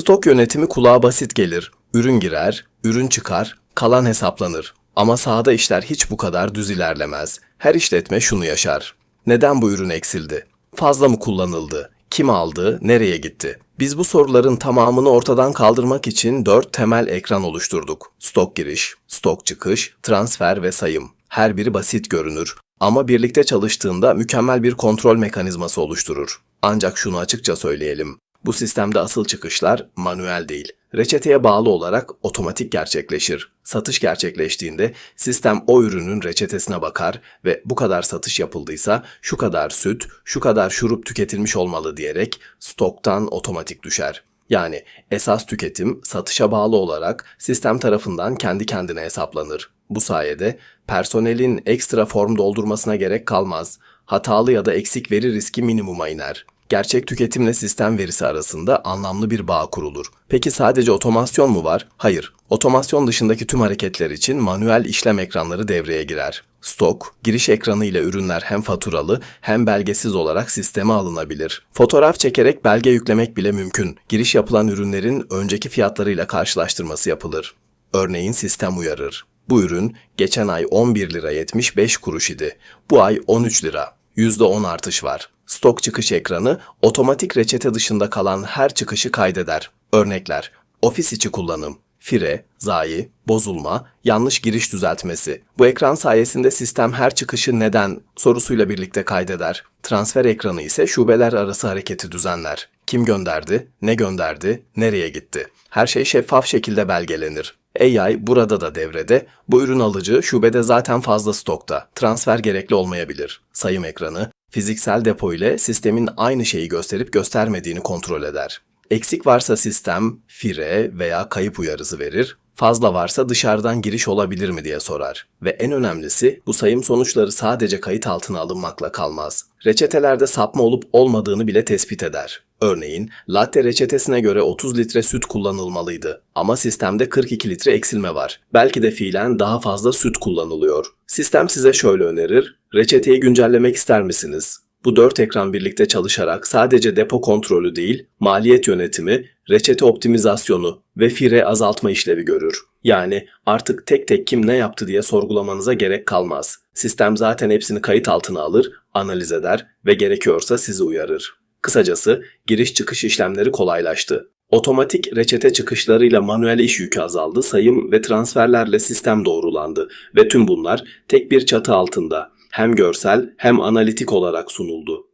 Stok yönetimi kulağa basit gelir. Ürün girer, ürün çıkar, kalan hesaplanır. Ama sahada işler hiç bu kadar düz ilerlemez. Her işletme şunu yaşar. Neden bu ürün eksildi? Fazla mı kullanıldı? Kim aldı? Nereye gitti? Biz bu soruların tamamını ortadan kaldırmak için dört temel ekran oluşturduk. Stok giriş, stok çıkış, transfer ve sayım. Her biri basit görünür ama birlikte çalıştığında mükemmel bir kontrol mekanizması oluşturur. Ancak şunu açıkça söyleyelim. Bu sistemde asıl çıkışlar manuel değil. Reçeteye bağlı olarak otomatik gerçekleşir. Satış gerçekleştiğinde sistem o ürünün reçetesine bakar ve bu kadar satış yapıldıysa şu kadar süt, şu kadar şurup tüketilmiş olmalı diyerek stoktan otomatik düşer. Yani esas tüketim satışa bağlı olarak sistem tarafından kendi kendine hesaplanır. Bu sayede personelin ekstra form doldurmasına gerek kalmaz. Hatalı ya da eksik veri riski minimuma iner. Gerçek tüketimle sistem verisi arasında anlamlı bir bağ kurulur. Peki sadece otomasyon mu var? Hayır. Otomasyon dışındaki tüm hareketler için manuel işlem ekranları devreye girer. Stok, giriş ekranı ile ürünler hem faturalı hem belgesiz olarak sisteme alınabilir. Fotoğraf çekerek belge yüklemek bile mümkün. Giriş yapılan ürünlerin önceki fiyatlarıyla karşılaştırması yapılır. Örneğin sistem uyarır. Bu ürün geçen ay 11 lira 75 kuruş idi. Bu ay 13 lira. %10 artış var. Stok çıkış ekranı otomatik reçete dışında kalan her çıkışı kaydeder. Örnekler: ofis içi kullanım, fire, zayi, bozulma, yanlış giriş düzeltmesi. Bu ekran sayesinde sistem her çıkışı neden sorusuyla birlikte kaydeder. Transfer ekranı ise şubeler arası hareketi düzenler. Kim gönderdi, ne gönderdi, nereye gitti? Her şey şeffaf şekilde belgelenir. AI burada da devrede. Bu ürün alıcı şubede zaten fazla stokta. Transfer gerekli olmayabilir. Sayım ekranı fiziksel depo ile sistemin aynı şeyi gösterip göstermediğini kontrol eder. Eksik varsa sistem fire veya kayıp uyarısı verir. Fazla varsa dışarıdan giriş olabilir mi diye sorar. Ve en önemlisi bu sayım sonuçları sadece kayıt altına alınmakla kalmaz. Reçetelerde sapma olup olmadığını bile tespit eder. Örneğin latte reçetesine göre 30 litre süt kullanılmalıydı ama sistemde 42 litre eksilme var. Belki de fiilen daha fazla süt kullanılıyor. Sistem size şöyle önerir. Reçeteyi güncellemek ister misiniz? Bu dört ekran birlikte çalışarak sadece depo kontrolü değil, maliyet yönetimi, reçete optimizasyonu ve fire azaltma işlevi görür. Yani artık tek tek kim ne yaptı diye sorgulamanıza gerek kalmaz. Sistem zaten hepsini kayıt altına alır, analiz eder ve gerekiyorsa sizi uyarır. Kısacası giriş çıkış işlemleri kolaylaştı. Otomatik reçete çıkışlarıyla manuel iş yükü azaldı, sayım ve transferlerle sistem doğrulandı ve tüm bunlar tek bir çatı altında hem görsel hem analitik olarak sunuldu.